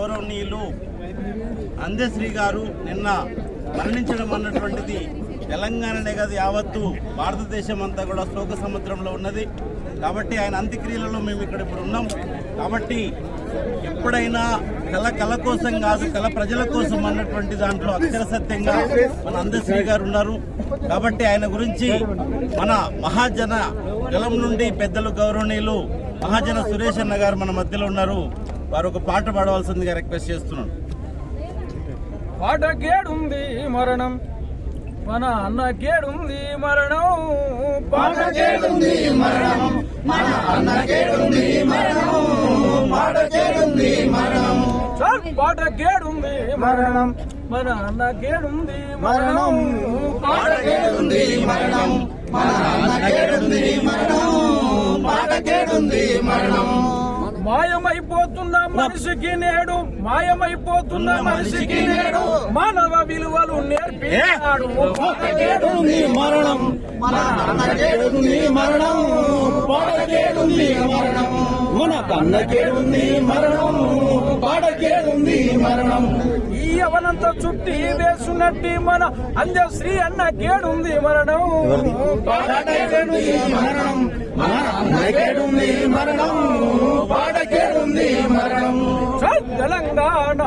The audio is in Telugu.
గౌరవనీయులు అందశ్రీ గారు నిన్న మరణించడం అన్నటువంటిది తెలంగాణనే కాదు యావత్తు భారతదేశం అంతా కూడా శోక సముద్రంలో ఉన్నది. కాబట్టి ఆయన అంత్యక్రియలలో మేము ఇక్కడ ఇప్పుడు ఉన్నాం. కాబట్టి ఎప్పుడైనా కళ కళ కోసం కాదు కళ ప్రజల కోసం అన్నటువంటి దాంట్లో అక్షర సత్యంగా మన అందశ్రీ గారు ఉన్నారు. కాబట్టి ఆయన గురించి మన మహాజన జలం నుండి పెద్దలు గౌరవనీయులు మహాజన సురేష్ అన్న గారు మన మధ్యలో ఉన్నారు. వారు ఒక పాట పాడవలసిందిగా రిక్వెస్ట్ చేస్తున్నాను. పాటకేడుంది మరణం మన అన్నకేడుంది మరణం. పాటకేడుంది మరణం మన అన్నకేడుంది మరణం. పాటకేడుంది మరణం. పాటకేడుంది మరణం మన అన్నకేడుంది మరణం. పాటకేడుంది మరణం మన అన్నకేడుంది మరణం. పాటకేడుంది మరణం. మాయమైపోతున్న మనిషికి నేడు మాయమైపోతున్న మనిషికి నేడు మానవ విలువలు నేర్పినాడు. మరణం. మరణం. మరణం. మన కన్నకేడుంది మరణం. పాటకేడుంది మరణం. ఈ అవనంత చుట్టి వేసునట్టి మన అంజశ్రీ అన్న కేడుంది మరణం. మరణం. మన అన్నకేడుంది మరణం. పాటకేడుంది మరణం తెలంగాణ